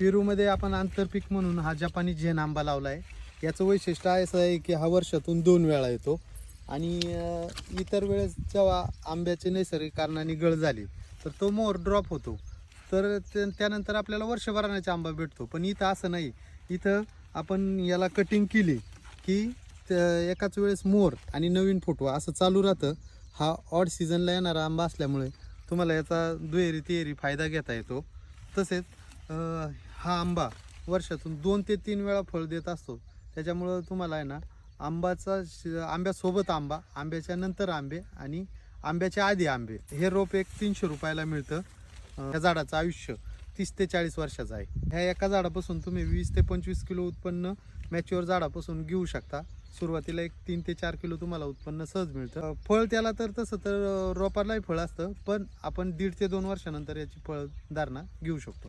पेरूमध्ये आपण आंतरपीक म्हणून हा जपानी झेन आंबा लावला आहे याचं वैशिष्ट्य असं आहे की हा वर्षातून दोन वेळा येतो. आणि इतर वेळेस जेव्हा आंब्याचे नैसर्गिक कारणाने गळ झाली तर तो मोर ड्रॉप होतो. तर त्यानंतर आपल्याला वर्षभराचा आंबा भेटतो. पण इथं असं नाही. इथं आपण याला कटिंग केली की त- एकाच वेळेस मोर आणि नवीन फुटवा असं चालू राहतं. हा ऑड सीझनला येणारा आंबा असल्यामुळे तुम्हाला याचा दुहेरी तिहेरी फायदा घेता येतो. तसेच हा आंबा वर्षातून दोन ते तीन वेळा फळ देत असतो. त्याच्यामुळं तुम्हाला आहे ना आंबाचा आंब्यासोबत आंबा आंब्याच्या नंतर आंबे आणि आंब्याच्या आधी आंबे. हे रोप एक तीनशे रुपयाला मिळतं. अं, या झाडाचं आयुष्य तीस ते चाळीस वर्षाचं आहे. ह्या एका झाडापासून तुम्ही वीस ते पंचवीस किलो उत्पन्न मॅच्युअर झाडापासून घेऊ शकता. सुरुवातीला एक तीन ते चार किलो तुम्हाला उत्पन्न सहज मिळतं. फळ त्याला तर तसं तर रोपालाही फळ असतं पण आपण दीड ते दोन वर्षानंतर याची फळधारणा घेऊ शकतो.